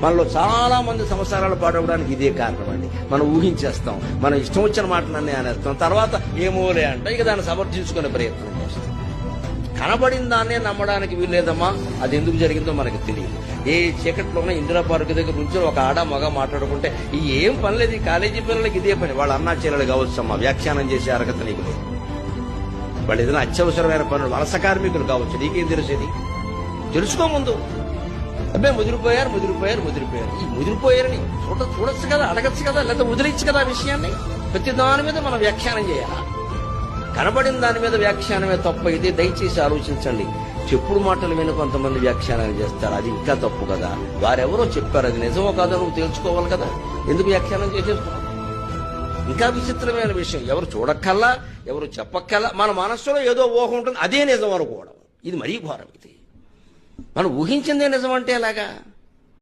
మనలో చాలా మంది సంవత్సరాలు పాడవడానికి ఇదే కారణం అండి. మనం ఊహించేస్తాం. మనం ఇష్టం వచ్చిన మాటలన్నీ అనేస్తాం. తర్వాత ఏమోలే అంటే. ఇక దాన్ని సమర్థించుకునే ప్రయత్నం చేస్తాం. కనబడిన దాన్నే నమ్మడానికి వీల్లేదమ్మా. అది ఎందుకు జరిగిందో మనకు తెలియదు. ఏ చీకట్లోనే ఇందిరా పార్క్ దగ్గర నుంచి ఒక ఆడ మగ మాట్లాడుకుంటే ఈ ఏం పని లేదు ఈ కాలేజీ పిల్లలకి ఇదే పని. వాళ్ళ అన్నా చెల్లెలు కావచ్చు అమ్మా వ్యాఖ్యానం చేసే అర్హత నీకు లేదు. వాళ్ళు ఏదైనా అత్యవసరమైన పనులు వలస కార్మికులు కావచ్చు. నీకేం తెలిసేది తెలుసుకో ముందు. అబ్బే ముదిరిపోయారు ముదిరిపోయారు ముదిరిపోయారు. ఈ ముదిరిపోయారని చూడ చూడొచ్చు కదా అడగచ్చు కదా లేదా వదిలేచ్చు కదా ఆ విషయాన్ని? ప్రతి దాని మీద మనం వ్యాఖ్యానం చేయాలా? కనబడిన దాని మీద వ్యాఖ్యానమే తప్ప అయితే దయచేసి ఆలోచించండి. చెప్పుడు మాటలు విని కొంతమంది వ్యాఖ్యానాలు చేస్తారు. అది ఇంకా తప్పు కదా. వారెవరో చెప్పారు అది నిజమో కాదో నువ్వు తెలుసుకోవాలి కదా. ఎందుకు వ్యాఖ్యానం చేసేస్తున్నావు? ఇంకా విచిత్రమైన విషయం. ఎవరు చూడక్కల్లా ఎవరు చెప్పక్కల్లా మన మనస్సులో ఏదో ఊహ ఉంటుంది అదే నిజం అనుకోవడం. ఇది మరీ ఘోరం ఇది. మనం ఊహించిందే నిజం అంటే ఎలాగా?